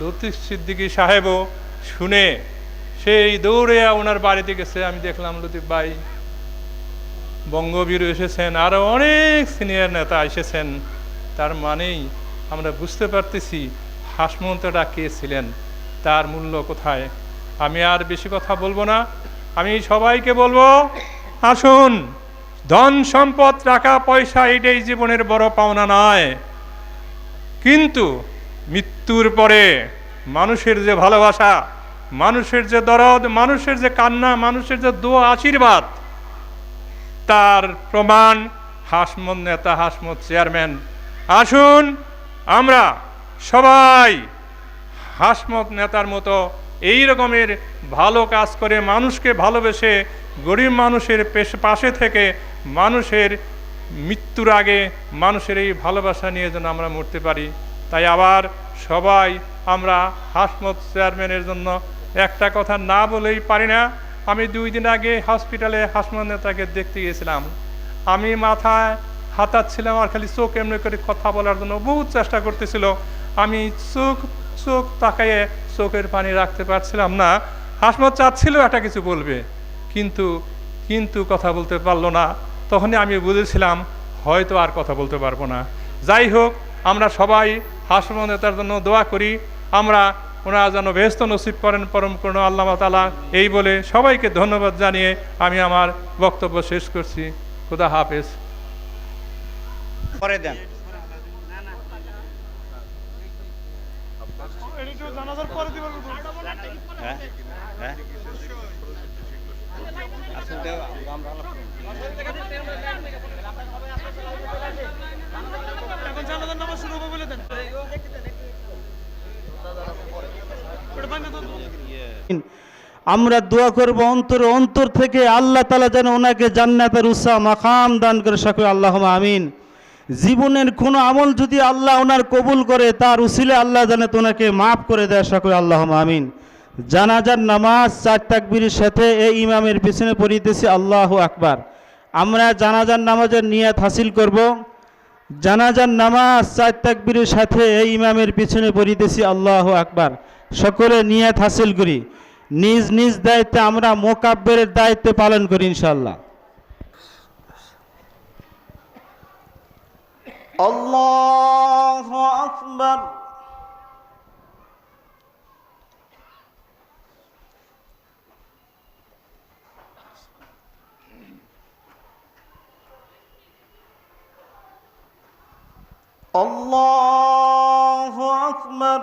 লতিফ সিদ্দিকী সাহেবও শুনে সেই দৌড়ে ওনার বাড়িতে গেছে। আমি দেখলাম লতিফ ভাই, বঙ্গবীর এসেছেন আরও অনেক সিনিয়র নেতা এসেছেন। তার মানেই আমরা বুঝতে পারতেছি হাসমন্তটা কে ছিলেন, তার মূল্য কোথায়। আমি আর বেশি কথা বলব না। আমি সবাইকে বলব, আসুন, ধন সম্পদ, টাকা, পয়সা, এটাই জীবনের বড় পাওনা নয়। কিন্তু মৃত্যুর পরে মানুষের যে ভালোবাসা, মানুষের যে দরদ, মানুষের যে কান্না, মানুষের যে দোয়া, আশীর্বাদ, তার প্রমাণ হাসমত নেতা হাসমত চেয়ারম্যান। আসুন আমরা সবাই হাসমত নেতার মতো এই রকমের ভালো কাজ করে মানুষকে ভালোবেসে গরিব মানুষের পেশ- পাশে থেকে মানুষের মৃত্যুর আগে মানুষের এই ভালোবাসা নিয়ে যেন আমরা মরতে পারি। তাই আবার সবাই আমরা হাসমত চেয়ারম্যানের জন্য একটা কথা না বলেই পারি না। আমি দুই দিন আগে হসপিটালে হাসমত নেতাকে দেখতে গিয়েছিলাম। আমি মাথায় হাতাচ্ছিলাম আর খালি চোখ এমনি করে কথা বলার জন্য বহুত চেষ্টা করতেছিল। আমি চোখ চোখ তাকাইয়ে চোখের পানি রাখতে পারছিলাম না। হাসমত চাচ্ছিল একটা কিছু বলবে, কিন্তু কিন্তু কথা বলতে পারল না। তখনই আমি বুঝেছিলাম, হয়তো আর কথা বলতে পারব না। যাই হোক, আমরা সবাই হাসমত নেতার জন্য দোয়া করি। আমরা ওনারা যেন ব্যস্ত নসিব করেন পরম আল্লাহ তালা এই বলে সবাইকে ধন্যবাদ জানিয়ে আমি আমার বক্তব্য শেষ করছি। খুদা হাফেজ। পরে দেন। হ্যাঁ হ্যাঁ। আমরা দোয়া করব অন্তর অন্তর থেকে আল্লাহ তালা যেন ওনাকে জান্নাতের উৎসাহ মাখাম দান করে সকল আল্লাহ আমিন। জীবনের কোনো আমল যদি আল্লাহ ওনার কবুল করে, তার উসিলে আল্লাহ যেন ওনাকে মাফ করে দেয়, সকল আল্লাহ আমিন। জানাজার নামাজ, চার তাকবীরের সাথে এই ইমামের পিছনে পড়িতেছি, আল্লাহ আকবার। আমরা জানাজার নামাজের নিয়াত হাসিল করব। জানাজার নামাজ, চার তাকবীরের সাথে এই ইমামের পিছনে পড়িতেছি, আল্লাহ আকবার। সকলে নিয়াত হাসিল করি। নিজ নিজ দায়িত্বে আমরা মোকাব্বের দায়িত্বে পালন করি ইনশাল্লাহ আল্লাহ আকবার। আল্লাহ আকবার।